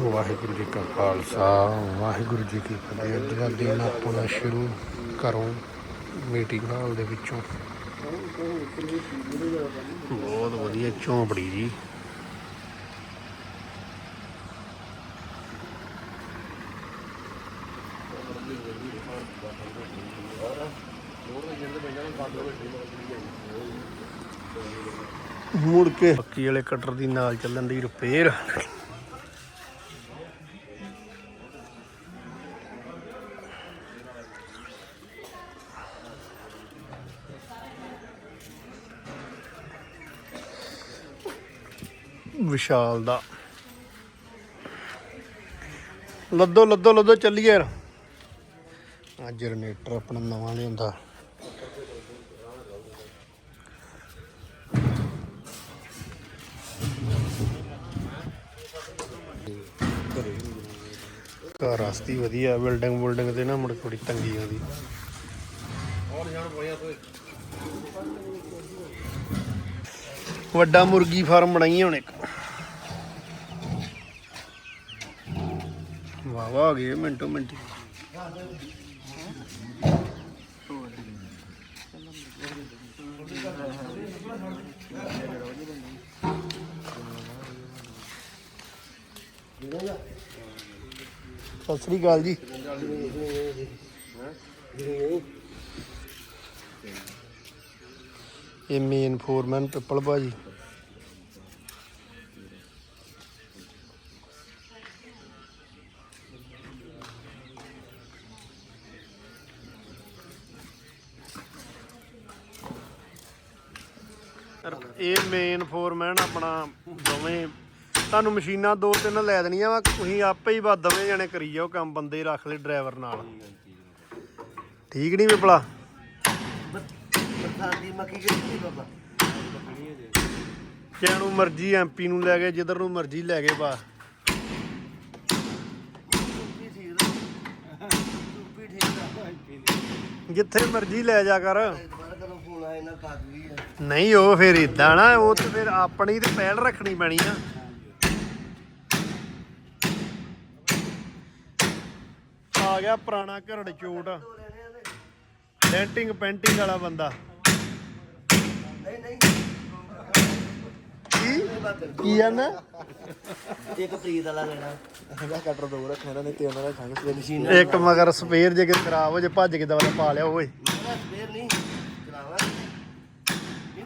ਵਾਹਿਗੁਰੂ ਜੀ ਕਾ ਖਾਲਸਾ, ਵਾਹਿਗੁਰੂ ਜੀ ਕੀ ਫਤਿਹ। ਅੱਜ ਦਾ ਦਿਨ ਆਪਣਾ ਸ਼ੁਰੂ ਕਰੋ ਮੀਟਿੰਗ ਹਾਲ ਦੇ ਵਿੱਚੋਂ। ਬਹੁਤ ਵਧੀਆ ਝੌਂਪੜੀ ਜੀ। ਮੁੜ ਕੇ ਹੱਕੀ ਵਾਲੇ ਕਟਰ ਦੀ ਨਾਲ ਚੱਲਣ ਦੀ ਰਿਪੇਅਰ। ਵਿਸ਼ਾਲ ਦਾ। ਲੱਦੋ ਲੱਦੋ ਲੱਦੋ, ਚੱਲੀਏ। ਯਾਰ ਆ ਜਨਰੇਟਰ ਆਪਣਾ ਨਵਾਂ ਲਿਆਂਦਾ ਘਰ ਰਸਤੀ ਵਧੀਆ, ਬਿਲਡਿੰਗ ਬਿਲਡਿੰਗ ਤੇ ਨਾ ਮੁੜ ਥੋੜੀ ਤੰਗੀ ਆਉਂਦੀ। ਵੱਡਾ ਮੁਰਗੀ ਫਾਰਮ ਬਣਾਈ ਹੁਣ ਇੱਕ। ਵਾਹ ਆ ਗਏ ਮਿੰਟੋ ਮਿੰਟ ਸਤਿ ਸ੍ਰੀ ਅਕਾਲ ਜੀ। ਇਹ ਮੇਨ ਫੋਰਮੈਨ ਪਿੱਪਲ ਭਾਜੀ ਇਹ ਮੇਨ ਫੋਰਮੈਨ ਆਪਣਾ ਦੋਵੇਂ, ਤੁਹਾਨੂੰ ਮਸ਼ੀਨਾਂ ਦੋ ਤਿੰਨ ਲੈ ਦੇਣੀਆਂ ਵਾ, ਤੁਸੀਂ ਆਪੇ ਹੀ ਬਾ ਦੋਵੇਂ ਜਣੇ ਕਰੀ ਜਾਓ ਕੰਮ, ਬੰਦੇ ਰੱਖ ਲੈ ਡਰਾਈਵਰ ਨਾਲ। ਠੀਕ ਨਹੀਂ ਵਿਪਲਾ? ਬਰਸਾਤੀ ਮੱਕੀ ਕਿਹੜੀ ਬਾਬਾ ਕਿਆ ਨੂੰ ਮਰਜ਼ੀ ਐਮਪੀ ਨੂੰ ਲੈ ਗਏ ਜਿੱਧਰ ਨੂੰ ਮਰਜ਼ੀ ਲੈ ਗਏ ਬਾ ਜਿੱਥੇ ਮਰਜ਼ੀ ਲੈ ਜਾ ਕਰ। ਕਦੋਂ ਵੀ ਨਹੀਂ ਉਹ ਫਿਰ ਇਦਾਂ ਨਾ ਉਹ ਤੇ ਫਿਰ ਆਪਣੀ ਤੇ ਪਹਿਲ ਰੱਖਣੀ ਪੈਣੀ ਆ। ਆ ਗਿਆ ਪੁਰਾਣਾ ਘਰੜ ਚੋਟ। ਡੈਂਟਿੰਗ ਪੈਂਟਿੰਗ ਵਾਲਾ ਬੰਦਾ। ਨਹੀਂ ਨਹੀਂ। ਕੀ? ਕੀ ਜਾਂਦਾ ਇੱਕ ਪ੍ਰੀਤ ਵਾਲਾ ਲੈਣਾ। ਇਹਦਾ ਕਟਰ ਦੋ ਰੱਖਣਾ ਨੇ ਤੇ ਉਹਨਾਂ ਦਾ ਖੰਗ ਸਵੇਰ ਮਸ਼ੀਨ ਇੱਕ ਮਗਰ ਸਪੇਅਰ ਜੇ ਖਰਾਬ ਹੋ ਜੇ ਭੱਜ ਕੇ ਦਵਾਰਾ ਪਾ ਲਿਆ ਓਏ। ਸਪੇਅਰ ਨਹੀਂ।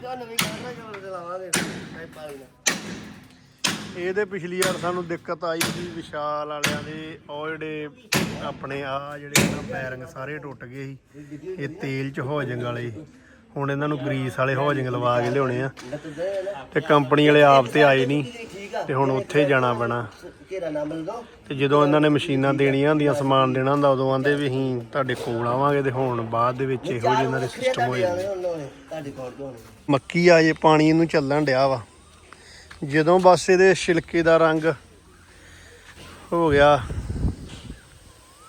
ਨਹੀਂ ਤਾਂ ਨਵੀਂ ਕਾਰ ਨਾ ਜੋ ਚਲਾਵਾਂਗੇ ਪਾਈਪ ਇਹਦੇ ਪਿਛਲੀ ਵਾਰ ਸਾਨੂੰ ਦਿੱਕਤ ਆਈ ਸੀ ਵਿਸ਼ਾਲ ਵਾਲਿਆਂ ਦੇ, ਉਹ ਜਿਹੜੇ ਆਪਣੇ ਆ ਜਿਹੜੇ ਨਾ ਬੈਰਿੰਗ ਸਾਰੇ ਟੁੱਟ ਗਏ ਸੀ। ਇਹ ਤੇਲ ਚ ਹੋਜਿੰਗ ਵਾਲੇ ਸੀ। ਹੁਣ ਇਹਨਾਂ ਨੂੰ ਗਰੀਸ ਵਾਲੇ ਹੋਜਿੰਗ ਲਵਾ ਕੇ ਲਿਆਉਣੇ ਆ। ਤੇ ਕੰਪਨੀ ਵਾਲੇ ਆਪ ਤੇ ਆਏ ਨਹੀਂ, ਤੇ ਹੁਣ ਉੱਥੇ ਜਾਣਾ ਪੈਣਾ। ਤੇ ਜਦੋਂ ਇਹਨਾਂ ਨੇ ਮਸ਼ੀਨਾਂ ਦੇਣੀਆਂ ਹੁੰਦੀਆਂ ਸਮਾਨ ਦੇਣਾ ਹੁੰਦਾ ਉਦੋਂ ਆਂਦੇ ਵੀ ਅਸੀਂ ਤੁਹਾਡੇ ਕੋਲ ਆਵਾਂਗੇ ਤੇ ਹੁਣ ਬਾਅਦ ਦੇ ਵਿੱਚ ਇਹੋ ਜਿਹੇ ਇਹਨਾਂ ਦੇ ਸਿਸਟਮ ਹੋ ਜਾਂਦੇ। ਤੁਹਾਡੇ ਕੋਲ ਤੋਂ ਮੱਕੀ ਆ ਜੇ ਪਾਣੀ ਇਹਨੂੰ ਚੱਲਣ ਡਿਆ ਵਾ। ਜਦੋਂ ਬਸ ਇਹਦੇ ਛਿਲਕੇ ਦਾ ਰੰਗ ਹੋ ਗਿਆ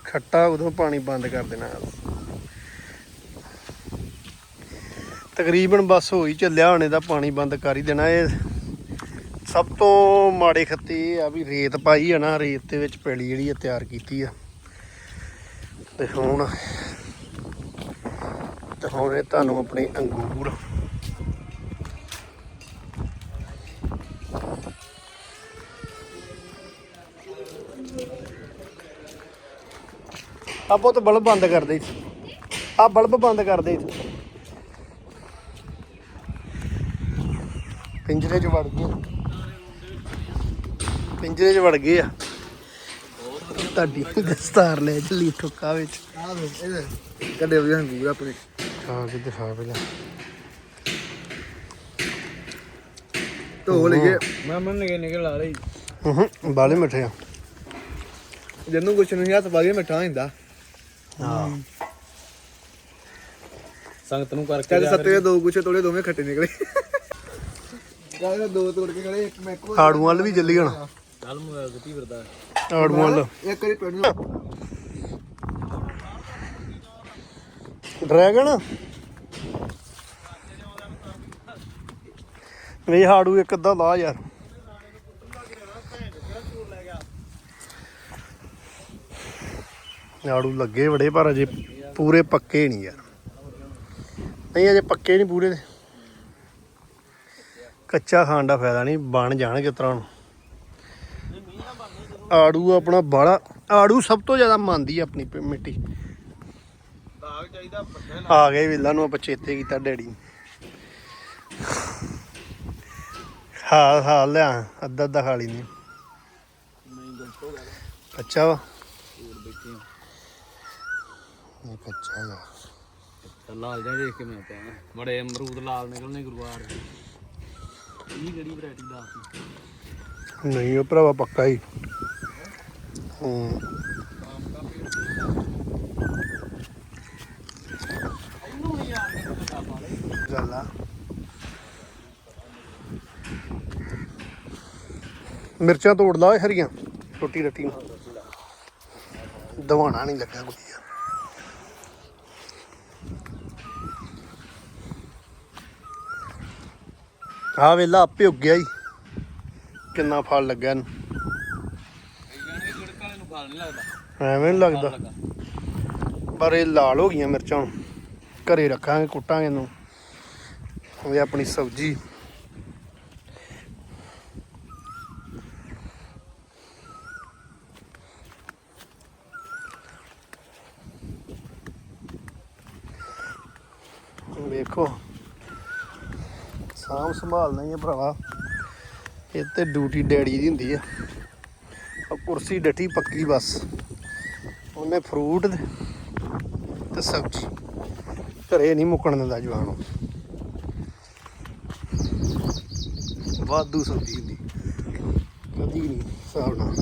ਖੱਟਾ ਉਦੋਂ ਪਾਣੀ ਬੰਦ ਕਰ ਦੇਣਾ। ਤਕਰੀਬਨ ਬਸ ਹੋ ਹੀ ਚੱਲਿਆ ਹੁਣ ਇਹਦਾ ਪਾਣੀ ਬੰਦ ਕਰ ਹੀ ਦੇਣਾ। ਇਹ ਸਭ ਤੋਂ ਮਾੜੇ ਖੱਤੇ ਇਹ ਆ ਵੀ ਰੇਤ ਪਾਈ ਆ ਨਾ, ਰੇਤ ਦੇ ਵਿੱਚ ਪੈਲੀ ਜਿਹੜੀ ਆ ਤਿਆਰ ਕੀਤੀ ਆ। ਤੇ ਹੁਣ ਤੇ ਹੁਣ ਇਹ ਤੁਹਾਨੂੰ ਆਪਣੇ ਅੰਗੂਰ ਆਪੋ ਤਾਂ ਬਲਬ ਬੰਦ ਕਰ ਦੇ ਆ ਬਲਬ ਬੰਦ ਕਰ ਦੇ ਪਿੰਜਰੇ 'ਚ ਵੜ ਗਏ ਪਿੰਜਰੇ 'ਚ ਵੜ ਗਏ ਆ। ਤੁਹਾਡੀ ਦਸਤਾਰ ਲੈ ਚੱਲੀ ਠੁੱਕਾ ਵਿੱਚ। ਕੱਢੇ ਵੀ ਹੰਗੂਰ ਆਪਣੇ। ਆ ਕੇ ਦਿਖਾ ਪਹਿਲਾਂ। ਢੋ ਲਈਏ ਮੈਂ ਮੰਨ ਕੇ ਨਿਕਲ ਆ ਰਹੀ। ਹੂੰ ਬਾਲੇ ਮਿੱਠੇ ਆ। ਜੰਨੂ ਕੁਛ ਨਹੀਂ ਹੱਥ ਪਾ ਕੇ ਮਿੱਠਾ ਹੁੰਦਾ ਹਾਂ। ਸੰਗਤ ਨੂੰ ਕਰਕੇ ਕਹਿੰਦੇ ਸੱਤੇ ਦੇ ਦੋ ਗੁੱਛੇ ਤੋੜੇ ਦੋਵੇਂ ਖੱਟੇ ਨਿਕਲੇ। ਕਹਿੰਦੇ ਦੋ ਤੋੜ ਕੇ ਖੜੇ ਇੱਕ ਮੈਂ ਇੱਕੋ ਆੜੂ ਵੱਲ ਵੀ ਚੱਲੀ ਹੁਣ ਕੱਲ ਮੋਬਾਈਲ ਆੜੂ ਇੱਕ ਵਾਰੀ ਡਰੈਗਨ? ਵੇ ਹਾੜੂ ਇੱਕ ਅੱਧਾ ਲਾ ਯਾਰ। ਆੜੂ ਲੱਗੇ ਬੜੇ ਪਰ ਅਜੇ ਪੂਰੇ ਪੱਕੇ ਨਹੀਂ ਯਾਰ। ਨਹੀਂ ਅਜੇ ਪੱਕੇ ਨਹੀਂ ਪੂਰੇ ਕੱਚਾ ਖਾਣ ਦਾ ਫਾਇਦਾ ਨਹੀਂ ਬਣ ਜਾਣਗੇ ਤਰ੍ਹਾਂ ਨੂੰ ਆੜੂ ਆਪਣਾ ਬਾੜਾ ਆੜੂ ਸਭ ਤੋਂ ਜ਼ਿਆਦਾ ਮੰਨਦੀ ਆਪਣੀ ਮਿੱਟੀ। ਦਾਗ ਚਾਹੀਦਾ ਪੱਠੇ ਆ ਗਏ ਵਿਲਾ ਨੂੰ ਆਪਾਂ ਚੇਤੇ ਕੀਤਾ ਡੈਡੀ। ਹਾਲ ਹਾਲ ਲਿਆ ਅੱਧਾ ਅੱਧਾ ਖਾ ਲਈ ਨਹੀਂ ਕੱਚਾ ਵਾ? ਹੋਰ ਬੈਠੇ ਹਾਂ ਨਹੀਂ ਕੱਚਾ ਵਾ ਚੱਲ ਲਾਲ ਜਾ ਦੇਖ ਕੇ ਮੈਂ ਪਿਆ ਬੜੇ ਅਮਰੂਦ ਲਾਲ ਨਿਕਲਨੇ ਗੁਰੂਵਾਰ ਇਹ ਕਿਹੜੀ ਵੈਰਾਈਟੀ ਦਾ ਨਹੀਂ ਉਹ ਭਰਾਵਾ ਪੱਕਾ ਹੂੰ। ਗੱਲ ਆ ਮਿਰਚਾਂ ਤੋੜ ਲਾ ਓਏ ਹਰੀਆਂ, ਰੋਟੀ ਰੱਟੀ ਨੂੰ। ਦਵਾਣਾ ਨਹੀਂ ਲੱਗਾ ਕੋਈ। ਯਾਰ। ਆਹ ਵੇਲਾ ਆਪੇ ਉੱਗਿਆ ਹੀ ਕਿੰਨਾ ਫਲ ਲੱਗਾ ਇਹਨੂੰ। ਗੁੜਕ ਵਾਲੇ ਨੂੰ ਫਲ ਨਹੀਂ ਲੱਗਦਾ। ਐਵੇਂ ਲੱਗਦਾ ਲੱਗਾ। ਪਰ ਇਹ ਲਾਲ ਹੋ ਗਈਆਂ ਮਿਰਚਾਂ ਹੁਣ। ਘਰੇ ਰੱਖਾਂਗੇ ਕੁੱਟਾਂਗੇ ਇਹਨੂੰ। ਇਹ ਆਪਣੀ ਸਬਜ਼ੀ। ਵੇਖੋ। ਸਾਂਭ ਸੰਭਾਲ ਨਹੀਂ ਹੈ ਭਰਾਵਾ। ਇਹ ਤੇ ਡਿਊਟੀ ਡੈਡੀ ਦੀ ਹੁੰਦੀ ਆ। ਉਹ ਕੁਰਸੀ ਡੱਟੀ ਪੱਕੀ ਬਸ। ਉਹਨੇ ਫਰੂਟ ਤੇ ਸਬਜ਼ੀ। ਘਰੇ ਨਹੀਂ ਮੁੱਕਣ ਦਿੰਦਾ ਜਵਾਨ ਨੂੰ ਵਾਧੂ ਸਬਜ਼ੀ ਹੁੰਦੀ। ਕਦੀ ਨਹੀਂ, ਹਿਸਾਬ ਨਾਲ।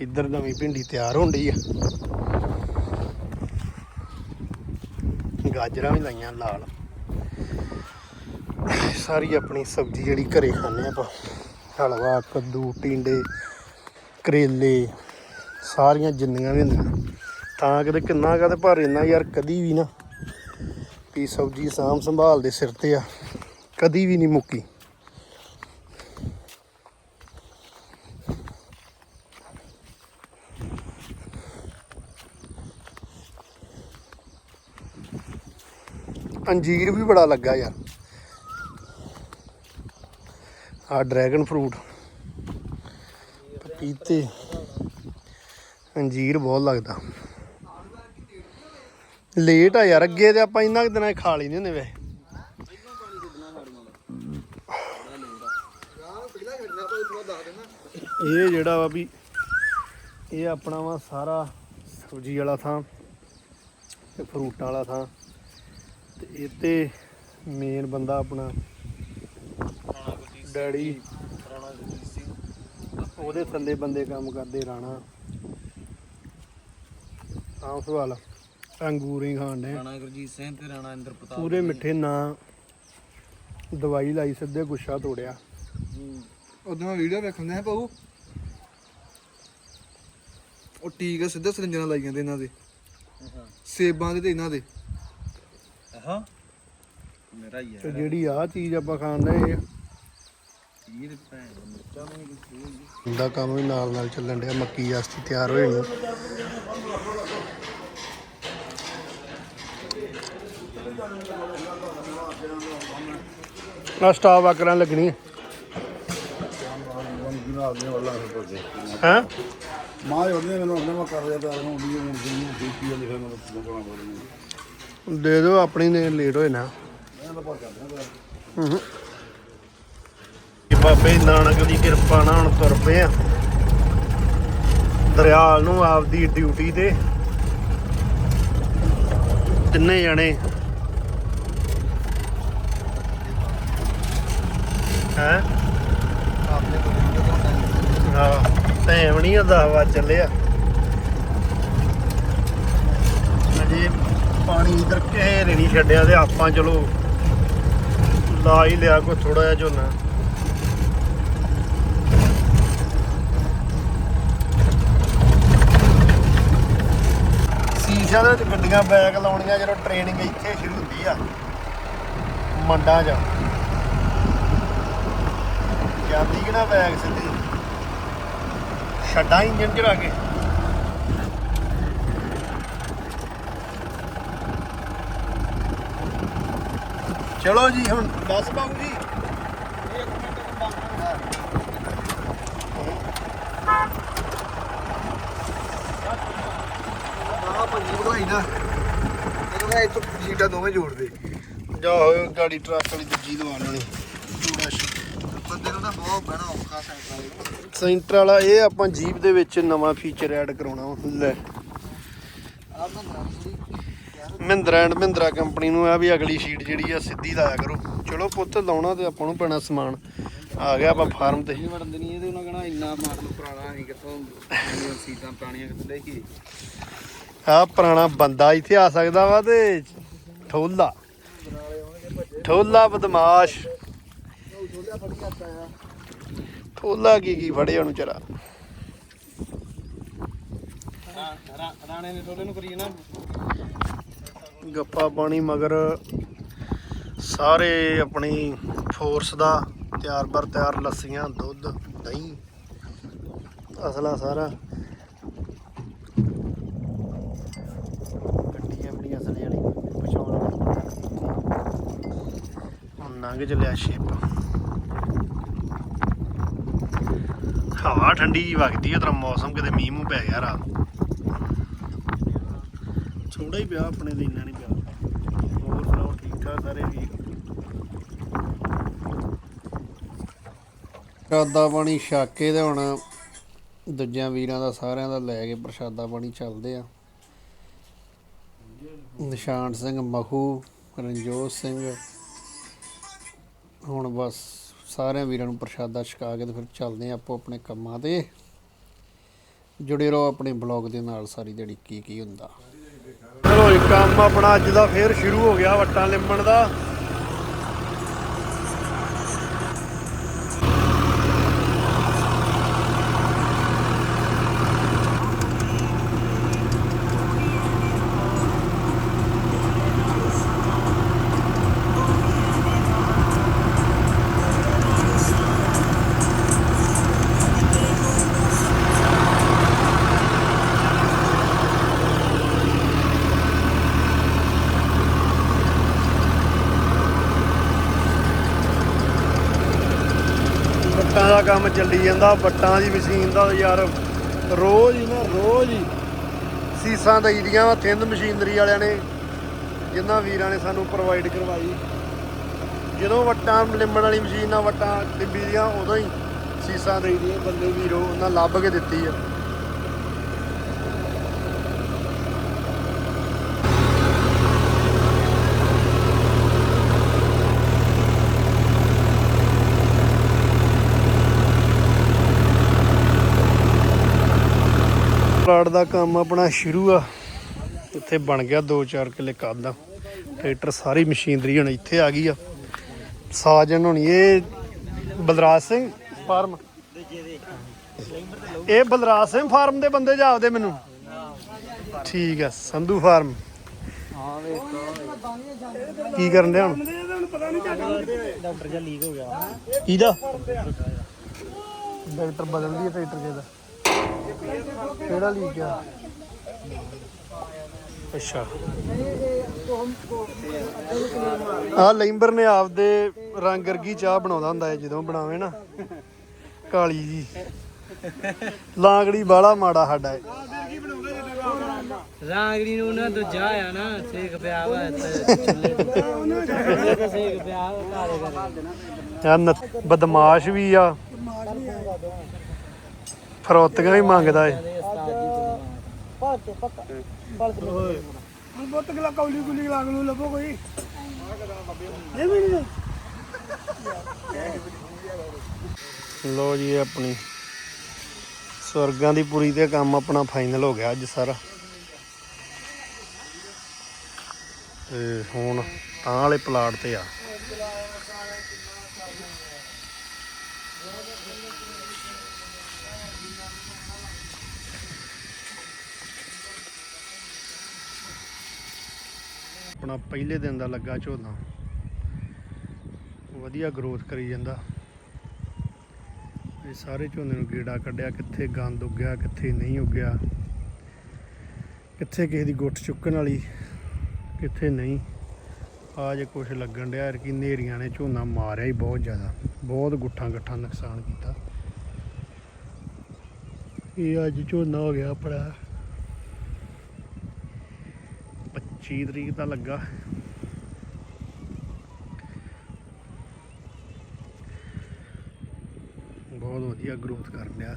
ਇੱਧਰ ਨਵੀਂ ਭਿੰਡੀ ਤਿਆਰ ਹੋਣ ਡਈ ਆ। ਗਾਜਰਾਂ ਵੀ ਲਾਈਆਂ ਲਾਲ। ਸਾਰੀ ਆਪਣੀ ਸਬਜ਼ੀ ਜਿਹੜੀ ਘਰੇ ਖਾਂਦੇ ਆਪਾਂ। ਹਲਵਾ, ਕੱਦੂ, ਟੀਂਡੇ, ਕਰੇਲੇ, ਸਾਰੀਆਂ ਜਿੰਨੀਆਂ ਵੀ ਹੁੰਦੀਆਂ। ਤਾਂ ਕਿਤੇ ਕਿੰਨਾ ਕਦੇ ਪਰ ਇੰਨਾ ਯਾਰ ਕਦੀ ਵੀ ਨਾ ਵੀ ਸਬਜ਼ੀ ਸਾਂਭ ਸੰਭਾਲ ਦੇ ਸਿਰ ਤੇ ਆ। ਕਦੀ ਵੀ ਨਹੀਂ ਮੁੱਕੀ। ਅੰਜੀਰ ਵੀ ਬੜਾ ਲੱਗਾ ਯਾਰ। ਆ ਡਰੈਗਨ ਫਰੂਟ। ਪਪੀਤੇ। ਅੰਜੀਰ ਬਹੁਤ ਲੱਗਦਾ। ਲੇਟ ਆ ਯਾਰ, ਅੱਗੇ ਤੇ ਆਪਾਂ ਇੰਨਾ ਕੁ ਦਿਨਾਂ ਖਾ ਲਈ ਨਹੀਂ ਹੁੰਦੇ ਵੈਸੇ। ਇਹ ਜਿਹੜਾ ਵਾ ਵੀ, ਇਹ ਆਪਣਾ ਵਾ ਸਾਰਾ ਸਬਜ਼ੀ ਵਾਲਾ ਥਾਂ ਤੇ ਫਰੂਟਾਂ ਵਾਲਾ ਥਾਂ। ਤੇ ਇਹ ਤੇ ਮੇਨ ਬੰਦਾ ਆਪਣਾ ਡੈਡੀ। ਰਾਣਾ ਗੁਰਜੀਤ ਸਿੰਘ। ਉਹਦੇ ਥੱਲੇ ਬੰਦੇ ਕੰਮ ਕਰਦੇ ਰਾਣਾ। ਆਹ ਸਵਾਲ ਅੰਗੂਰ ਹੀ ਖਾਣ ਦੇ ਰਾਣਾ ਗੁਰਜੀਤ ਸਿੰਘ ਤੇ ਰਾਣਾ ਇੰਦਰ ਪ੍ਰਤਾਪ ਪੂਰੇ ਮਿੱਠੇ ਨਾ ਦਵਾਈ ਲਾਈ ਸਿੱਧੇ ਗੁੱਛਾ ਤੋੜਿਆ। ਉਦੋਂ ਮੈਂ ਵੀਡੀਓ ਵੇਖਣ ਦਿਆ ਪਾਉ ਉਹ ਟੀਕਾ ਸਿੱਧਾ ਸਰਿੰਜਾਂ ਲਾਈ ਜਾਂਦੇ ਇਹਨਾਂ ਦੇ। ਸੇਬਾਂ ਦੇ ਤੇ ਇਹਨਾਂ ਦੇ। ਹਾਂ। ਮੇਰਾ ਹੀ ਤੇ ਜਿਹੜੀ ਆਹ ਚੀਜ਼ ਆਪਾਂ ਮਿਰਚਾਂ ਨੂੰ ਦਾ ਕੰਮ ਵੀ ਨਾਲ ਨਾਲ ਚੱਲਣ ਡਿਆ ਮੱਕੀ ਵਾਸਤੇ ਤਿਆਰ ਹੋਏ ਨੂੰ। ਆ ਸਟਾਪ ਆ ਕਰਨ ਲੱਗਣੀ ਹੈ। ਹੈਂ? ਮਾਂ ਉਹਨੇ ਮੈਨੂੰ ਆਪਣੇ ਮੈਂ ਕਰ ਲਿਆ ਤਾਂ ਉਹਨੂੰ ਵੀ ਹੁਣ ਜਿਹਨੂੰ ਦੇਖੀ ਵਾਲੀ ਫਿਰ ਮੈਨੂੰ ਬੋਲਣਾ ਬੋਲਣਾ ਦੇ ਦਿਓ ਆਪਣੀ ਨੇ ਲੇਟ ਹੋਏ ਨਾ। ਮੈਂ ਤਾਂ ਪਾ ਕਰਦਾ ਹੂੰ। ਬਾਬੇ ਨਾਨਕ ਦੀ ਕਿਰਪਾ ਨਾਲ ਹੁਣ ਤੁਰ ਪਏ ਆ। ਦਰਿਆਲ ਨੂੰ ਆਪਦੀ ਡਿਊਟੀ ਤੇ ਤਿੰਨੇ ਜਣੇ। ਹੈ? ਹਾਂ ਟਾਈਮ ਨਹੀਂ ਆਦਾ ਹਵਾ ਚੱਲਿਆ ਅਜੇ ਪਾਣੀ ਇਧਰ ਕਿਸੇ ਨੇ ਨਹੀਂ ਛੱਡਿਆ ਤੇ ਆਪਾਂ ਚਲੋ ਲਾ ਹੀ ਲਿਆ ਕੋ ਥੋੜਾ ਜਿਹਾ ਝੋਨਾ। ਸੀਸ਼ਾ ਦੇ ਵਿੱਚ ਗੱਡੀਆਂ ਬੈਗ ਲਾਉਣੀਆਂ, ਜਦੋਂ ਟ੍ਰੇਨਿੰਗ ਇੱਥੇ ਸ਼ੁਰੂ ਹੁੰਦੀ ਆ, ਮੰਡਾ ਜਾ ਜਾਂਦੀ ਕਿ ਨਾ ਬੈਗ ਸਿੱਧੀ? ਛੱਡਾ ਇੰਜਨ ਚੜਾ ਕੇ। ਚਲੋ ਜੀ, ਹੁਣ ਦੱਸ ਪਾਉ ਜੀ। ਆਹ ਪੰਜੀ ਬਗਾਈ ਨਾ ਇਹਨੂੰ ਕਹੇ ਇੱਥੋਂ ਸੀਟਾਂ ਦੋਵੇਂ ਜੋੜ ਦੇ ਜਾ ਹੋਏ ਗਾੜੀ ਟਰੱਕ ਵਾਲੀ ਦੂਜੀ ਦਵਾ ਲੈਣੀ ਬੰਦੇ ਨੂੰ ਨਾ ਬਹੁਤ ਬਹਿਣਾ ਔਖਾ ਸਾਈਕਲ ਵਾਲੇ ਨੂੰ। ਸੈਂਟਰ ਵਾਲਾ ਇਹ ਆਪਾਂ ਜੀਪ ਦੇ ਵਿੱਚ ਨਵਾਂ ਫੀਚਰ ਐਡ ਕਰਾਉਣਾ। ਲੈ। ਮਹਿੰਦਰਾ ਐਂਡ ਮਹਿੰਦਰਾ ਕੰਪਨੀ ਨੂੰ ਆ ਵੀ ਅਗਲੀ ਸ਼ੀਟ ਜਿਹੜੀ ਆ ਸਿੱਧੀ ਲਾਇਆ ਕਰੋ। ਚਲੋ ਪੁੱਤ ਲਾਉਣਾ ਤੇ ਆਪਾਂ ਨੂੰ ਪੈਣਾ ਸਮਾਨ। ਆ ਗਿਆ ਆਪਾਂ ਫਾਰਮ ਤੇ। ਨਹੀਂ ਵੜਨ ਦੇਣੀ ਇਹਦੇ ਉਹਨਾਂ ਕਹਣਾ ਇੰਨਾ ਮਾਡਲ ਪੁਰਾਣਾ ਸੀ ਕਿੱਥੋਂ ਸੀਟਾਂ ਪੁਰਾਣੀਆਂ ਕਿੱਥੋਂ ਲੈ ਕੇ ਆ ਪੁਰਾਣਾ ਬੰਦਾ ਇੱਥੇ ਆ ਸਕਦਾ ਵਾ ਤੇ ਠੋਲਾ। ਠੋਲਾ ਬਦਮਾਸ਼। ਠੋਲਾ ਕੀ ਕੀ ਫੜਿਆ ਉਹਨੂੰ ਚਰਾ ਰਾਣੇ ਨੇ ਟੋਲੇ ਨੂੰ ਕਰੀ ਨਾ ਗੱਪਾ ਪਾਣੀ ਮਗਰ ਸਾਰੇ ਆਪਣੀ ਫੋਰਸ ਦਾ ਤਿਆਰ ਬਰ ਤਿਆਰ ਲੱਸੀਆਂ, ਦੁੱਧ, ਦਹੀਂ, ਅਸਲਾ ਸਾਰਾ ਗੱਡੀ ਆਪਣੀ ਅਸਲੀ ਵਾਲੀ ਪਛਾਣ ਹੁਣ ਲੰਘ ਚੱਲਿਆ ਸ਼ਿਪ ਹਵਾ ਠੰਡੀ ਜਿਹੀ ਵਗਦੀ ਹੈ ਮੌਸਮ ਕਿਤੇ ਮੀਂਹ ਮੂੰਹ ਪੈ ਗਿਆ ਰਾਤ ਥੋੜਾ ਹੀ ਪਿਆ ਆਪਣੇ ਲਈ, ਇੰਨਾ ਨਹੀਂ ਪਿਆ। ਹੋਰ ਸੁਣਾਓ, ਠੀਕ ਠਾਕ ਸਾਰੇ ਵੀ ਪ੍ਰਸ਼ਾਦਾ ਪਾਣੀ ਛਾਕੇ ਕੇ ਤੇ ਹੁਣ ਦੂਜਿਆਂ ਵੀਰਾਂ ਦਾ, ਸਾਰਿਆਂ ਦਾ ਲੈ ਕੇ ਪ੍ਰਸ਼ਾਦਾ ਪਾਣੀ ਚੱਲਦੇ ਆ। ਨਿਸ਼ਾਨ ਸਿੰਘ ਮਹੂ ਰਣਜੋਤ ਸਿੰਘ ਹੁਣ ਬਸ ਸਾਰਿਆਂ ਵੀਰਾਂ ਨੂੰ ਪ੍ਰਸ਼ਾਦਾ ਛਕਾ ਕੇ ਤੇ ਫਿਰ ਚੱਲਦੇ ਆ ਆਪੋ ਆਪਣੇ ਕੰਮਾਂ ਤੇ। ਜੁੜੇ ਰਹੋ ਆਪਣੇ ਬਲੌਗ ਦੇ ਨਾਲ ਸਾਰੀ ਦਿਹਾੜੀ ਕੀ ਕੀ ਹੁੰਦਾ। ਚਲੋ ਇਹ ਕੰਮ ਆਪਣਾ ਅੱਜ ਦਾ ਫੇਰ ਸ਼ੁਰੂ ਹੋ ਗਿਆ ਵੱਟਾਂ ਲਿੰਬਣ ਦਾ। ਕੰਮ ਚੱਲੀ ਜਾਂਦਾ, ਵੱਟਾਂ ਦੀ ਮਸ਼ੀਨ ਦਾ ਯਾਰ, ਰੋਜ਼ ਹੀ ਨਾ, ਰੋਜ਼ ਹੀ ਸੀਸਾਂ ਦਈਦੀਆਂ ਵਾ ਤਿੰਨ ਮਸ਼ੀਨਰੀ ਵਾਲਿਆਂ ਨੇ, ਜਿਨ੍ਹਾਂ ਵੀਰਾਂ ਨੇ ਸਾਨੂੰ ਪ੍ਰੋਵਾਈਡ ਕਰਵਾਈ। ਜਦੋਂ ਵੱਟਾਂ ਲਿੰਬਣ ਵਾਲੀ ਮਸ਼ੀਨ ਨਾਲ ਵੱਟਾਂ ਲਿੰਬੀ ਦੀਆਂ, ਉਦੋਂ ਹੀ ਸੀਸਾਂ ਦਈਦੀਆਂ ਬੰਦੇ ਵੀਰੋ, ਉਹਨਾਂ ਲੱਭ ਕੇ ਦਿੱਤੀ ਆ। ਪਲਾਟ ਦਾ ਕੰਮ ਆਪਣਾ ਸ਼ੁਰੂ ਆ। ਇੱਥੇ ਬਣ ਗਿਆ 2-4 ਕਿੱਲੇ ਕਾਦਾ ਟਰੈਕਟਰ ਸਾਰੀ ਮਸ਼ੀਨਰੀ ਹੁਣ ਇੱਥੇ ਆ ਗਈ ਆ। ਸਾਜਨ ਹੋਣੀ ਇਹ ਬਲਰਾਜ ਸਿੰਘ ਫਾਰਮ। ਇਹ ਬਲਰਾਜ ਸਿੰਘ ਫਾਰਮ ਦੇ ਬੰਦੇ ਜਾਪਦੇ ਮੈਨੂੰ। ਠੀਕ ਆ ਸੰਧੂ ਫਾਰਮ। ਕੀ ਕਰਨ ਦੇ ਹੁਣ? ਡਾਕਟਰ ਜਿਹਾ ਲੀਕ ਹੋ ਗਿਆ ਕਿਹਦਾ ਡਾਕਟਰ ਬਦਲਦੀ ਹੈ ਟਰੈਕਟਰ ਕਿਹਦਾ? ਕਿਹੜਾ ਲੀਕ ਆ? ਅੱਛਾ। ਆ ਲੈਂਬਰ ਨੇ ਆਪਦੇ ਰੰਗ ਵਰਗੀ ਚਾਹ ਬਣਾਉਂਦਾ ਹੁੰਦਾ ਹੈ ਜਦੋਂ ਬਣਾਵੇ ਨਾ। ਕਾਲੀ ਜੀ। ਲਾਂਗੜੀ ਬਾਲਾ ਮਾੜਾ ਸਾਡਾ ਹੈ ਰਾਂਗੜੀ ਨੂੰ ਨਾ ਦੂਜਾ ਆ ਨਾ ਸੇਕ ਪਿਆ ਵਾ ਇੱਥੇ। ਚੁੱਲ੍ਹੇ ਤੇ ਸੇਕ ਪਿਆ ਵਾ ਕਾਲੇ ਕਰੇ ਆ ਨੱਤ- ਬਦਮਾਸ਼ ਵੀ ਆ। ਫਰੋਤੀਆਂ ਵੀ ਮੰਗਦਾ ਏ। ਇਹ ਉਸਤਾਦ ਜੀ ਬਹੁਤ ਕਿਲਾ ਕੌਲੀ ਕੁਲੀ ਲਾਗ ਨੂੰ ਲੱਭੋ ਕੋਈ ਲੋ ਜੀ ਆਪਣੀ ਸਵਰਗਾਂ ਦੀ ਪੁਰੀ ਤੇ ਕੰਮ ਆਪਣਾ ਫਾਈਨਲ ਹੋ ਗਿਆ ਅੱਜ ਸਾਰਾ। ਤੇ ਹੁਣ ਤਾਂ ਵਾਲੇ ਪਲਾਟ ਤੇ ਆ। ਆਪਣਾ ਪਹਿਲੇ ਦਿਨ ਦਾ ਲੱਗਾ ਝੋਨਾ। ਵਧੀਆ ਗਰੋਥ ਕਰੀ ਜਾਂਦਾ। ਇਹ ਸਾਰੇ ਝੋਨੇ ਨੂੰ ਗੇੜਾ ਕੱਢਿਆ, ਕਿੱਥੇ ਗੰਦ ਉੱਗਿਆ, ਕਿੱਥੇ ਨਹੀਂ ਉੱਗਿਆ। ਕਿੱਥੇ ਕਿਸੇ ਦੀ ਗੁੱਟ ਚੁੱਕਣ ਵਾਲੀ, ਕਿੱਥੇ ਨਹੀਂ। ਆ ਜੇ ਕੁਛ ਲੱਗਣ ਡਿਆ ਕਿ ਨੇਰੀਆਂ ਨੇ ਝੋਨਾ ਮਾਰਿਆ ਹੀ ਬਹੁਤ ਜ਼ਿਆਦਾ। ਬਹੁਤ ਗੁੱਠਾਂ ਗੱਠਾਂ ਨੁਕਸਾਨ ਕੀਤਾ। ਇਹ ਅੱਜ ਝੋਨਾ ਹੋ ਗਿਆ ਆਪਣਾ 25 ਤਰੀਕ ਦਾ ਲੱਗਾ। ਬਹੁਤ ਵਧੀਆ ਗਰੋਥ ਕਰ ਲਿਆ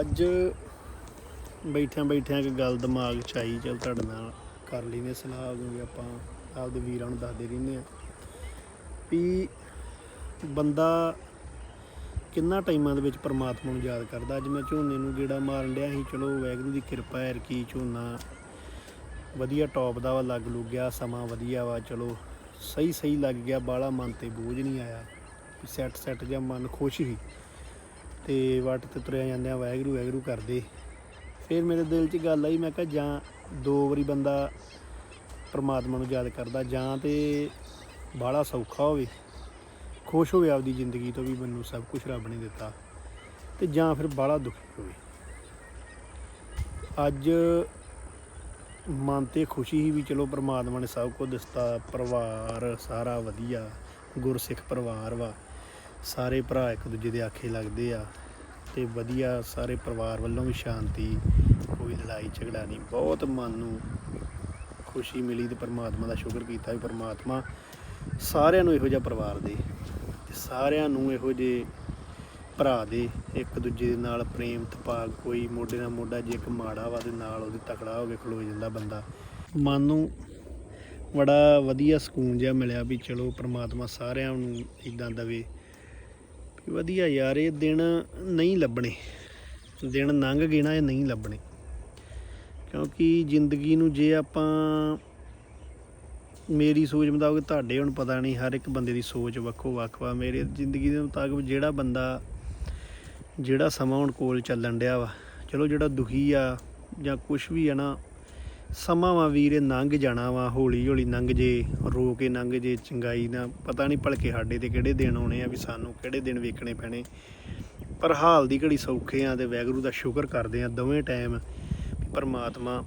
ਅੱਜ ਬੈਠਿਆਂ ਬੈਠਿਆਂ ਇੱਕ ਗੱਲ ਦਿਮਾਗ 'ਚ ਆਈ, ਚਲ ਤੁਹਾਡੇ ਨਾਲ ਕਰ ਲੈਨੇ ਸਲਾਹ ਵੀ ਆਪਾਂ ਆਪਦੇ ਵੀਰਾਂ ਨੂੰ ਦੱਸਦੇ ਰਹਿੰਦੇ ਆ ਵੀ ਬੰਦਾ ਕਿੰਨਾ ਟਾਈਮਾਂ ਦੇ ਵਿੱਚ ਪਰਮਾਤਮਾ ਨੂੰ ਯਾਦ ਕਰਦਾ? ਅੱਜ ਮੈਂ ਝੋਨੇ ਨੂੰ ਗੇੜਾ ਮਾਰਨ ਡਿਆ ਸੀ। ਚਲੋ ਵੈਗਰੂ ਦੀ ਕਿਰਪਾ ਹੈ ਕਿ ਝੋਨਾ। ਵਧੀਆ ਟੌਪ ਦਾ ਵਾ, ਲੱਗ ਲੁੱਗ ਗਿਆ, ਸਮਾਂ ਵਧੀਆ ਵਾ। ਚਲੋ, ਸਹੀ ਸਹੀ ਲੱਗ ਗਿਆ। ਬਾਲਾ ਮਨ ਤੇ ਬੋਝ ਨਹੀਂ ਆਇਆ। ਸੈੱਟ ਸੈੱਟ ਜਾਂ ਮਨ ਖੁਸ਼ ਸੀ। ਤੇ ਵੱਟ ਤੇ ਤੁਰਿਆ ਜਾਂਦਿਆਂ ਵੈਗਰੂ ਵੈਗਰੂ ਕਰਦੇ। ਫਿਰ ਮੇਰੇ ਦਿਲ 'ਚ ਗੱਲ ਆਈ। ਮੈਂ ਕਿਹਾ ਜਾਂ ਦੋ ਵਾਰੀ ਬੰਦਾ ਪਰਮਾਤਮਾ ਨੂੰ ਯਾਦ ਕਰਦਾ ਜਾਂ ਤੇ ਬਾਲਾ ਸੌਖਾ ਹੋਵੇ ਖੁਸ਼ ਹੋਵੇ ਆਪਦੀ ਜ਼ਿੰਦਗੀ ਤੋਂ ਵੀ ਮੈਨੂੰ ਸਭ ਕੁਝ ਰੱਬ ਨੇ ਦਿੱਤਾ ਤੇ ਜਾਂ ਫਿਰ ਬਾਲਾ ਦੁਖੀ ਹੋਵੇ। ਅੱਜ ਮਨ ਤੇ ਖੁਸ਼ੀ ਸੀ ਵੀ ਚਲੋ ਪ੍ਰਮਾਤਮਾ ਨੇ ਸਭ ਕੁਝ ਦਿੱਤਾ, ਪਰਿਵਾਰ ਸਾਰਾ ਵਧੀਆ, ਗੁਰਸਿੱਖ ਪਰਿਵਾਰ ਵਾ। ਸਾਰੇ ਭਰਾ ਇੱਕ ਦੂਜੇ ਦੇ ਆਖੇ ਲੱਗਦੇ ਆ ਤੇ ਵਧੀਆ ਸਾਰੇ ਪਰਿਵਾਰ ਵੱਲੋਂ ਵੀ ਸ਼ਾਂਤੀ, ਕੋਈ ਲੜਾਈ ਝਗੜਾ ਨਹੀਂ। ਬਹੁਤ ਮਨ ਨੂੰ ਖੁਸ਼ੀ ਮਿਲੀ ਤੇ ਪਰਮਾਤਮਾ ਦਾ ਸ਼ੁਕਰ ਕੀਤਾ ਵੀ ਪਰਮਾਤਮਾ ਸਾਰਿਆਂ ਨੂੰ ਇਹੋ ਜਿਹਾ ਪਰਿਵਾਰ ਦੇ ਤੇ ਸਾਰਿਆਂ ਨੂੰ ਇਹੋ ਜਿਹੇ ਭਰਾ ਦੇ, ਇੱਕ ਦੂਜੇ ਦੇ ਨਾਲ ਪ੍ਰੇਮ ਤਪਾਕ ਕੋਈ ਮੋਢੇ ਨਾਲ ਮੋਢਾ, ਜੇ ਇੱਕ ਮਾੜਾ ਵਾ ਦੇ ਨਾਲ ਉਹਦੇ ਤਕੜਾ ਹੋ ਕੇ ਖਲੋ ਜਾਂਦਾ ਬੰਦਾ। ਮਨ ਨੂੰ ਬੜਾ ਵਧੀਆ ਸਕੂਨ ਜਿਹਾ ਮਿਲਿਆ ਵੀ ਚਲੋ ਪ੍ਰਮਾਤਮਾ ਸਾਰਿਆਂ ਨੂੰ ਇਦਾਂ ਦਵੇ ਵੀ ਵਧੀਆ ਯਾਰ, ਇਹ ਦਿਨ ਨਹੀਂ ਲੱਭਣੇ। ਦਿਨ ਲੰਘ ਗਏ ਨਾ, ਇਹ ਨਹੀਂ ਲੱਭਣੇ। ਕਿਉਂਕਿ ਜ਼ਿੰਦਗੀ ਨੂੰ ਜੇ ਆਪਾਂ ਮੇਰੀ ਸੋਚ ਮੁਤਾਬਕ ਤੁਹਾਡੇ ਹੁਣ ਪਤਾ ਨਹੀਂ, ਹਰ ਇੱਕ ਬੰਦੇ ਦੀ ਸੋਚ ਵੱਖੋ ਵੱਖ ਵਾ। ਮੇਰੇ ਜ਼ਿੰਦਗੀ ਦੇ ਮੁਤਾਬਕ ਜਿਹੜਾ ਬੰਦਾ, ਜਿਹੜਾ ਸਮਾਂ ਹੁਣ ਕੋਲ ਚੱਲਣ ਡਿਆ ਵਾ, ਚਲੋ ਜਿਹੜਾ ਦੁਖੀ ਆ ਜਾਂ ਕੁਝ ਵੀ ਆ ਨਾ, ਸਮਾਂ ਵਾ ਵੀਰੇ ਇਹ ਲੰਘ ਜਾਣਾ ਵਾ, ਹੌਲੀ ਹੌਲੀ ਲੰਘ ਜੇ, ਰੋ ਕੇ ਲੰਘ ਜੇ, ਚੰਗਾਈ ਨਾ, ਪਤਾ ਨਹੀਂ ਭਲਕੇ ਸਾਡੇ ਤੇ ਕਿਹੜੇ ਦਿਨ ਆਉਣੇ ਆ ਵੀ ਸਾਨੂੰ ਕਿਹੜੇ ਦਿਨ ਵੇਖਣੇ ਪੈਣੇ। ਪਰ ਹਾਲ ਦੀ ਘੜੀ ਸੌਖੇ ਆ ਤੇ ਵੈਗਰੂ ਦਾ ਸ਼ੁਕਰ ਕਰਦੇ ਆ ਦੋਵੇਂ ਟਾਈਮ ਪਰਮਾਤਮਾ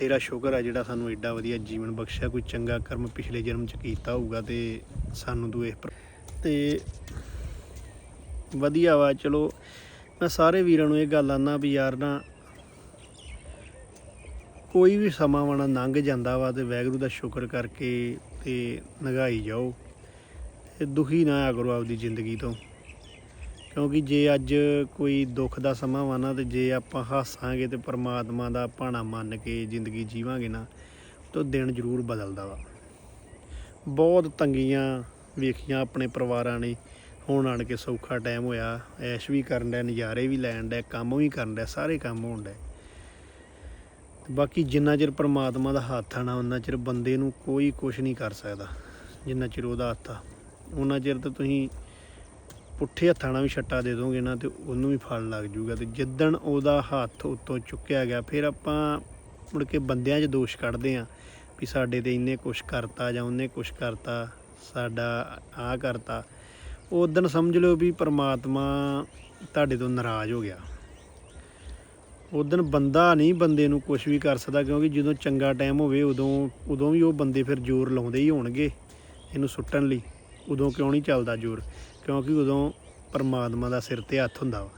ਤੇਰਾ ਸ਼ੁਕਰ ਆ ਜਿਹੜਾ ਸਾਨੂੰ ਐਡਾ ਵਧੀਆ ਜੀਵਨ ਬਖਸ਼ਿਆ, ਕੋਈ ਚੰਗਾ ਕਰਮ ਪਿਛਲੇ ਜਨਮ ਚ ਕੀਤਾ ਹੋਊਗਾ ਤੇ ਸਾਨੂੰ ਤੂੰ ਇਹ ਪ੍ਰ- ਤੇ ਵਧੀਆ ਵਾ, ਚਲੋ ਮੈਂ ਸਾਰੇ ਵੀਰਾਂ ਨੂੰ ਇਹ ਗੱਲ ਆਨਾ ਵੀ ਯਾਰ ਨਾ, ਕੋਈ ਵੀ ਸਮਾਂ ਵਾਣਾ ਲੰਘ ਜਾਂਦਾ ਵਾ ਤੇ ਵੈਗਰੂ ਦਾ ਸ਼ੁਕਰ ਕਰਕੇ ਤੇ ਨਗਾਈ ਜਾਓ ਤੇ ਦੁਖੀ ਨਾ ਆ ਕਰੋ ਆਪਦੀ ਜ਼ਿੰਦਗੀ ਤੋਂ। ਕਿਉਂਕਿ ਜੇ ਅੱਜ ਕੋਈ ਦੁੱਖ ਦਾ ਸਮਾਂ ਵਾ ਨਾ ਤੇ ਜੇ ਆਪਾਂ ਹੱਸਾਂਗੇ ਤੇ ਪਰਮਾਤਮਾ ਦਾ ਭਾਣਾ ਮੰਨ ਕੇ ਜ਼ਿੰਦਗੀ ਜੀਵਾਂਗੇ ਨਾ, ਤਾਂ ਦਿਨ ਜ਼ਰੂਰ ਬਦਲਦਾ ਵਾ। ਬਹੁਤ ਤੰਗੀਆਂ ਵੇਖੀਆਂ ਆਪਣੇ ਪਰਿਵਾਰਾਂ ਨੇ। ਹੁਣ ਆਣ ਕੇ ਸੌਖਾ ਟਾਈਮ ਹੋਇਆ, ਐਸ਼ ਵੀ ਕਰਨ ਦਾ ਨਜ਼ਾਰੇ ਵੀ ਲੈਣ ਦਾ ਕੰਮ ਵੀ ਕਰਨ ਦਾ ਸਾਰੇ ਕੰਮ ਹੋਣ ਦਾ ਬਾਕੀ ਜਿੰਨਾ ਚਿਰ ਪਰਮਾਤਮਾ ਦਾ ਹੱਥ ਆ ਨਾ ਉਹਨਾਂ ਚਿਰ ਬੰਦੇ ਨੂੰ ਕੋਈ ਕੁਝ ਨਹੀਂ ਕਰ ਸਕਦਾ, ਜਿੰਨਾ ਚਿਰ ਉਹਦਾ ਹੱਥ ਆ। ਉਹਨਾਂ ਚਿਰ ਤਾਂ ਤੁਸੀਂ ਪੁੱਠੇ ਹੱਥਾਂ ਨਾਲ ਵੀ ਛੱਟਾ ਦੇ ਦੋਗੇ ਨਾ ਤੇ ਉਹਨੂੰ ਵੀ ਫਲ ਲੱਗ ਜੂਗਾ ਤੇ ਜਿੱਦਣ ਉਹਦਾ ਹੱਥ ਉੱਤੋਂ ਚੁੱਕਿਆ ਗਿਆ, ਫਿਰ ਆਪਾਂ ਮੁੜ ਕੇ ਬੰਦਿਆਂ 'ਚ ਦੋਸ਼ ਕੱਢਦੇ ਆਂ ਵੀ ਸਾਡੇ ਤੇ ਇੰਨੇ ਕੁਛ ਕਰਤਾ ਜਾਂ ਉਹਨੇ ਕੁਛ ਕਰਤਾ, ਸਾਡਾ ਆਹ ਕਰਤਾ। ਉਦੋਂ ਸਮਝ ਲਿਓ ਵੀ ਪ੍ਰਮਾਤਮਾ ਤੁਹਾਡੇ ਤੋਂ ਨਾਰਾਜ਼ ਹੋ ਗਿਆ। ਉਦੋਂ ਬੰਦਾ ਨਹੀਂ ਬੰਦੇ ਨੂੰ ਕੁਝ ਵੀ ਕਰ ਸਕਦਾ ਕਿਉਂਕਿ ਜਦੋਂ ਚੰਗਾ ਟਾਈਮ ਹੋਵੇ ਉਦੋਂ ਉਦੋਂ ਵੀ ਉਹ ਬੰਦੇ ਫਿਰ ਜ਼ੋਰ ਲਾਉਂਦੇ ਹੀ ਹੋਣਗੇ ਇਹਨੂੰ ਸੁੱਟਣ ਲਈ। ਉਦੋਂ ਕਿਉਂ ਨਹੀਂ ਚੱਲਦਾ ਜ਼ੋਰ? ਕਿਉਂਕਿ ਉਦੋਂ ਪਰਮਾਤਮਾ ਦਾ ਸਿਰ ਤੇ ਹੱਥ ਹੁੰਦਾ ਵਾ।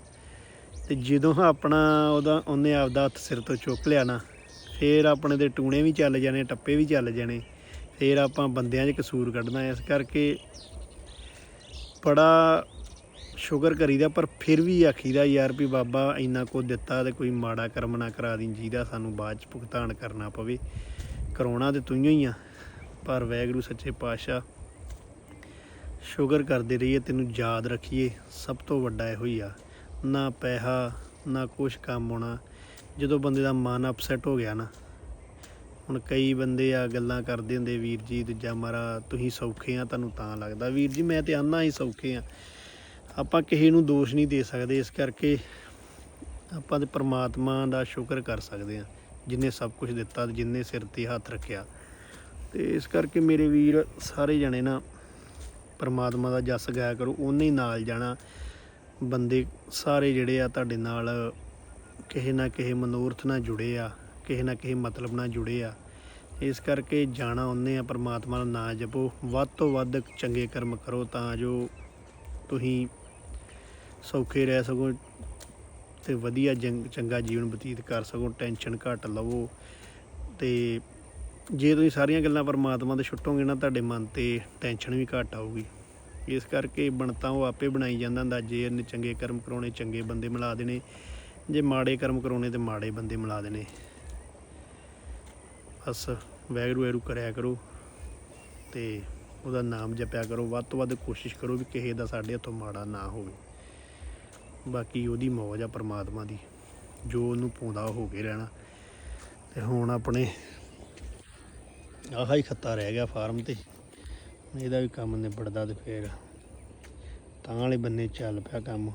ਤੇ ਜਦੋਂ ਆਪਣਾ ਉਹਦਾ, ਉਹਨੇ ਆਪਦਾ ਹੱਥ ਸਿਰ ਤੋਂ ਚੁੱਕ ਲਿਆ ਨਾ, ਫੇਰ ਆਪਣੇ ਦੇ ਟੂਣੇ ਵੀ ਚੱਲ ਜਾਣੇ, ਟੱਪੇ ਵੀ ਚੱਲ ਜਾਣੇ, ਫੇਰ ਆਪਾਂ ਬੰਦਿਆਂ 'ਚ ਕਸੂਰ ਕੱਢਣਾ। ਇਸ ਕਰਕੇ ਬੜਾ ਸ਼ੁਕਰ ਕਰੀਦਾ, ਪਰ ਫਿਰ ਵੀ ਆਖੀਦਾ ਯਾਰ ਵੀ ਬਾਬਾ ਇੰਨਾ ਕੁ ਦਿੱਤਾ ਤੇ ਕੋਈ ਮਾੜਾ ਕਰਮ ਨਾ ਕਰਾ ਦੀ ਜਿਹਦਾ ਸਾਨੂੰ ਬਾਅਦ 'ਚ ਭੁਗਤਾਨ ਕਰਨਾ ਪਵੇ। ਕਰਾਉਣਾ ਤੇ ਤੂੰ ਹੀ ਆ, ਪਰ ਵੈਗਰੂ ਸੱਚੇ ਪਾਤਸ਼ਾਹ ਸ਼ੁਕਰ ਕਰਦੇ ਰਹੀਏ, ਤੈਨੂੰ ਯਾਦ ਰੱਖੀਏ। ਸਭ ਤੋਂ ਵੱਡਾ ਇਹੋ ਹੀ ਆ। ਨਾ ਪੈਸਾ, ਨਾ ਕੁਛ ਕੰਮ ਆਉਣਾ ਜਦੋਂ ਬੰਦੇ ਦਾ ਮਨ ਅਪਸੈਟ ਹੋ ਗਿਆ ਨਾ, ਹੁਣ ਕਈ ਬੰਦੇ ਆ ਗੱਲਾਂ ਕਰਦੇ ਹੁੰਦੇ, ਵੀਰ ਜੀ, ਦੂਜਾ ਮਾਰਾ, ਤੁਸੀਂ ਸੌਖੇ ਆ, ਤੁਹਾਨੂੰ ਤਾਂ ਲੱਗਦਾ। ਵੀਰ ਜੀ, ਮੈਂ ਤੇ ਆਨਾ ਹੀ ਸੌਖੇ ਆ। ਆਪਾਂ ਕਿਸੇ ਨੂੰ ਦੋਸ਼ ਨਹੀਂ ਦੇ ਸਕਦੇ। ਇਸ ਕਰਕੇ ਆਪਾਂ ਤੇ ਪ੍ਰਮਾਤਮਾ ਦਾ ਸ਼ੁਕਰ ਕਰ ਸਕਦੇ ਹਾਂ ਜਿਨੇ ਸਭ ਕੁਝ ਦਿੱਤਾ ਤੇ ਜਿਨੇ ਸਿਰ ਤੇ ਹੱਥ ਰੱਖਿਆ। ਤੇ ਇਸ ਕਰਕੇ ਮੇਰੇ ਵੀਰ ਸਾਰੇ ਜਣੇ ਨਾ ਪਰਮਾਤਮਾ ਦਾ ਜਸ ਗਾਇਆ ਕਰੋ ਉਹਨੇ ਹੀ ਨਾਲ ਜਾਣਾ। ਬੰਦੇ ਸਾਰੇ ਜਿਹੜੇ ਆ ਤੁਹਾਡੇ ਨਾਲ ਕਿਸੇ ਨਾ ਕਿਸੇ ਮਨੋਰਥ ਨਾਲ ਜੁੜੇ ਆ, ਕਿਸੇ ਨਾ ਕਿਸੇ ਮਤਲਬ ਨਾਲ ਜੁੜੇ ਆ। ਇਸ ਕਰਕੇ ਜਾਣਾ ਉਹਨੇ ਆ, ਪਰਮਾਤਮਾ ਦਾ ਨਾਮ ਜਪੋ। ਵੱਧ ਤੋਂ ਵੱਧ ਚੰਗੇ ਕਰਮ ਕਰੋ ਤਾਂ ਜੋ ਤੁਸੀਂ ਸੌਖੇ ਰਹਿ ਸਕੋ ਤੇ ਵਧੀਆ ਜੰਗ ਚੰਗਾ ਜੀਵਨ ਬਤੀਤ ਕਰ ਸਕੋ, ਟੈਨਸ਼ਨ ਘੱਟ ਲਵੋ ਤੇ ਜੇ ਤੁਸੀਂ ਸਾਰੀਆਂ ਗੱਲਾਂ ਪਰਮਾਤਮਾ ਦੇ ਛੁੱਟੋਗੇ ਨਾ, ਤੁਹਾਡੇ ਮਨ ਤੇ ਟੈਨਸ਼ਨ ਵੀ ਘੱਟ ਆਊਗੀ। ਇਸ ਕਰਕੇ ਬਣਤਾ ਉਹ ਆਪੇ ਬਣਾਈ ਜਾਂਦਾ ਹੁੰਦਾ, ਜੇ ਇਹਨੇ ਚੰਗੇ ਕਰਮ ਕਰਾਉਣੇ, ਚੰਗੇ ਬੰਦੇ ਮਿਲਾ ਦੇਣੇ। ਜੇ ਮਾੜੇ ਕਰਮ ਕਰਾਉਣੇ ਤੇ ਮਾੜੇ ਬੰਦੇ ਮਿਲਾ ਦੇਣੇ। ਬਸ ਵੈਗਰੂ ਵੈਗਰੂ ਕਰਿਆ ਕਰੋ ਤੇ ਉਹਦਾ ਨਾਮ ਜਪਿਆ ਕਰੋ। ਵੱਧ ਤੋਂ ਵੱਧ ਕੋਸ਼ਿਸ਼ ਕਰੋ ਵੀ ਕਿਸੇ ਦਾ ਸਾਡੇ ਹੱਥੋਂ ਮਾੜਾ ਨਾ ਹੋਵੇ। ਬਾਕੀ ਉਹਦੀ ਮੌਜ ਆ ਪਰਮਾਤਮਾ ਦੀ। ਜੋ ਉਹਨੂੰ ਪਾਉਂਦਾ ਉਹ ਹੋ ਕੇ ਰਹਿਣਾ। ਤੇ ਹੁਣ ਆਪਣੇ ਆਹਾ ਹੀ ਖੱਤਾ ਰਹਿ ਗਿਆ ਫਾਰਮ ਤੇ। ਇਹਦਾ ਵੀ ਕੰਮ ਨਿਬੜਦਾ ਤੇ ਫੇਰ ਤਾਂ ਵਾਲੇ ਬੰਨੇ ਚੱਲ ਪਿਆ ਕੰਮ।